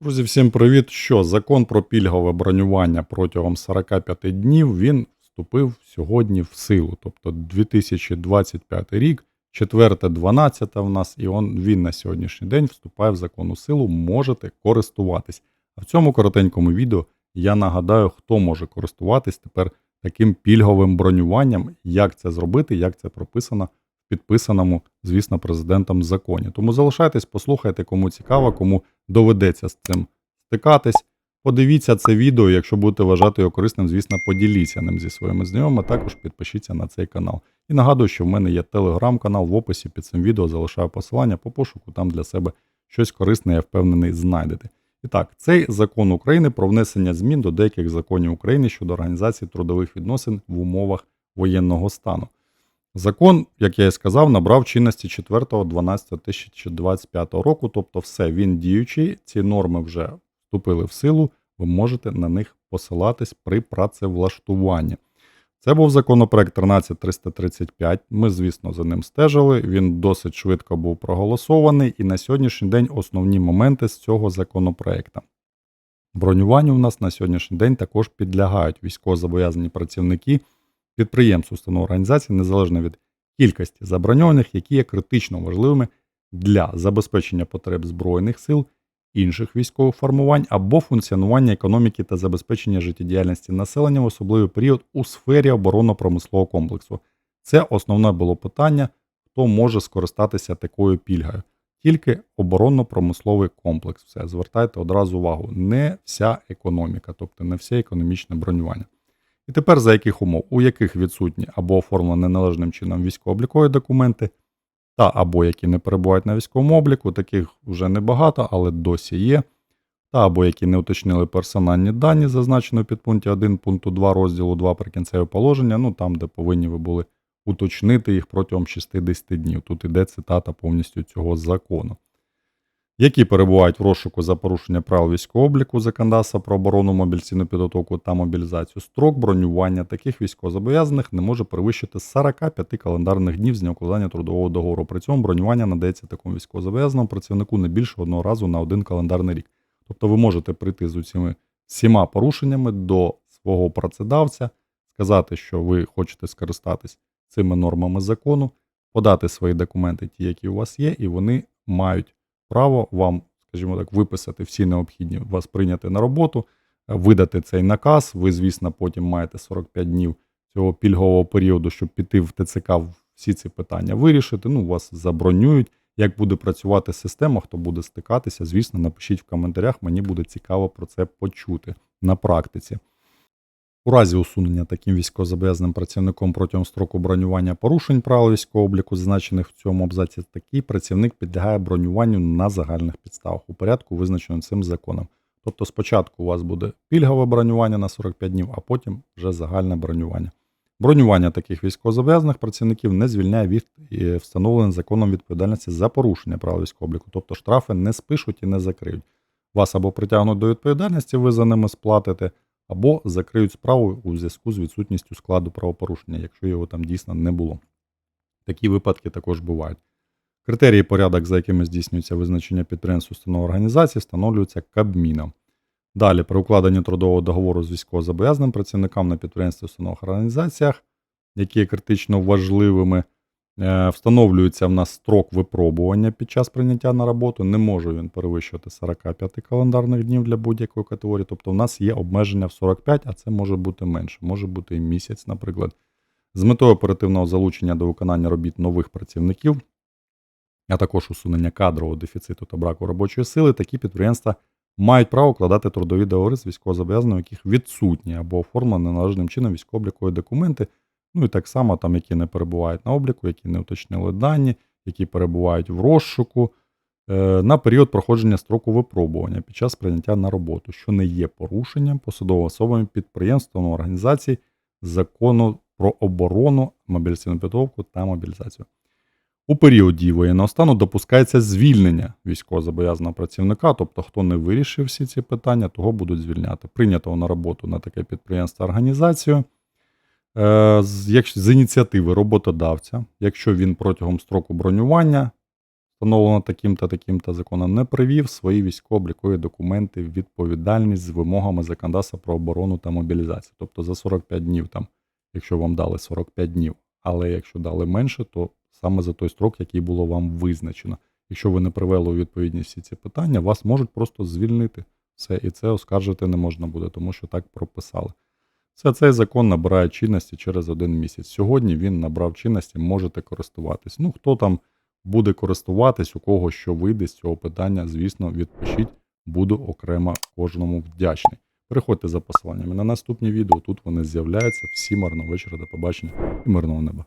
Друзі, всім привіт! Що закон про пільгове бронювання протягом 45 днів він вступив сьогодні в силу. Тобто 2025 рік, 4.12 в нас, і он, він на сьогоднішній день вступає в законну силу, можете користуватись. А в цьому коротенькому відео я нагадаю, хто може користуватись тепер таким пільговим бронюванням, як це зробити, як це прописано підписаному, звісно, президентом законі. Тому залишайтесь, послухайте, кому цікаво, кому доведеться з цим стикатись. Подивіться це відео, якщо будете вважати його корисним, звісно, поділіться ним зі своїми знайомими, також підпишіться на цей канал. І нагадую, що в мене є телеграм-канал в описі під цим відео, залишаю посилання по пошуку, там для себе щось корисне, я впевнений, знайдете. І так, цей закон України про внесення змін до деяких законів України щодо організації трудових відносин в умовах воєнного стану. Закон, як я і сказав, набрав чинності 4.12.2025 року, тобто все, він діючий, ці норми вже вступили в силу, ви можете на них посилатись при працевлаштуванні. Це був законопроект 13335. Ми, звісно, за ним стежили. Він досить швидко був проголосований, і на сьогоднішній день основні моменти з цього законопроекта. Бронюванню у нас на сьогоднішній день також підлягають військовозобов'язані працівники підприємств, установ організацій, незалежно від кількості заброньованих, які є критично важливими для забезпечення потреб Збройних сил, інших військових формувань або функціонування економіки та забезпечення життєдіяльності населення в особливий період у сфері оборонно-промислового комплексу. Це основне було питання, хто може скористатися такою пільгою. Тільки оборонно-промисловий комплекс. Все, звертайте одразу увагу. Не вся економіка, тобто не все економічне бронювання. І тепер за яких умов, у яких відсутні або оформлені неналежним чином військово-облікові документи, та або які не перебувають на військовому обліку, таких вже небагато, але досі є. Та або які не уточнили персональні дані, зазначені в підпункті 1 пункту 2 розділу 2 прикінцеве положення, ну там, де повинні ви були уточнити їх протягом 60 днів. Тут іде цитата повністю цього закону. Які перебувають в розшуку за порушення правил військового обліку законодавства про оборону, мобілізаційну підготовку та мобілізацію. Строк бронювання таких військовозобов'язаних не може перевищити 45 календарних днів з дня укладання трудового договору. При цьому бронювання надається такому військовозобов'язаному працівнику не більше одного разу на один календарний рік. Тобто ви можете прийти з усіма всіма порушеннями до свого працедавця, сказати, що ви хочете скористатись цими нормами закону, подати свої документи, ті, які у вас є, і вони мають право вам, скажімо так, виписати всі необхідні вас прийняти на роботу, видати цей наказ. Ви, звісно, потім маєте 45 днів цього пільгового періоду, щоб піти в ТЦК всі ці питання вирішити. Ну, вас забронюють. Як буде працювати система, хто буде стикатися, звісно, напишіть в коментарях, мені буде цікаво про це почути на практиці. У разі усунення таким військовозобов'язаним працівником протягом строку бронювання порушень правил військового обліку, зазначених в цьому абзаці, такий працівник підлягає бронюванню на загальних підставах у порядку, визначеному цим законом. Тобто спочатку у вас буде пільгове бронювання на 45 днів, а потім вже загальне бронювання. Бронювання таких військовозобов'язаних працівників не звільняє від е, встановленої законом відповідальності за порушення правил військового обліку, тобто штрафи не спишуть і не закриють. Вас або притягнуть до відповідальності, ви за ними сплатите, або закриють справу у зв'язку з відсутністю складу правопорушення, якщо його там дійсно не було. Такі випадки також бувають. Критерії порядок, за якими здійснюється визначення підприємств установ організації, встановлюються Кабміном. Далі, при укладенні трудового договору з військовозобов'язаним працівникам на підприємстві установах організаціях, які є критично важливими, встановлюється в нас строк випробування під час прийняття на роботу. Не може він перевищувати 45 календарних днів для будь-якої категорії. Тобто, в нас є обмеження в 45, а це може бути менше, може бути і місяць, наприклад. З метою оперативного залучення до виконання робіт нових працівників, а також усунення кадрового дефіциту та браку робочої сили, такі підприємства мають право укладати трудові договори з військовозобов'язаними, яких відсутні або оформлені належним чином військово-облікові документи, ну і так само там, які не перебувають на обліку, які не уточнили дані, які перебувають в розшуку е, на період проходження строку випробування під час прийняття на роботу, що не є порушенням посадовими особами підприємств та організацій закону про оборону, мобілізаційну підготовку та мобілізацію. У період дії воєнного стану допускається звільнення військовозобов'язаного працівника, тобто хто не вирішив всі ці питання, того будуть звільняти. Прийнятого на роботу на таке підприємство організацію е, з, з ініціативи роботодавця, якщо він протягом строку бронювання встановлено таким-то таким-то законом, не привів свої військово-облікові документи в відповідальність з вимогами законодавства про оборону та мобілізацію. Тобто за 45 днів, там, якщо вам дали 45 днів, але якщо дали менше, то саме за той строк, який було вам визначено. Якщо ви не привели у відповідність всі ці питання, вас можуть просто звільнити. Все, і це оскаржити не можна буде, тому що так прописали. Все цей закон набирає чинності через один місяць. Сьогодні він набрав чинності, можете користуватись. Ну, хто там буде користуватись, у кого що вийде з цього питання, звісно, відпишіть, буду окремо кожному вдячний. Переходьте за посиланнями на наступні відео. Тут вони з'являються. Всі, марного вечора, до побачення і мирного неба.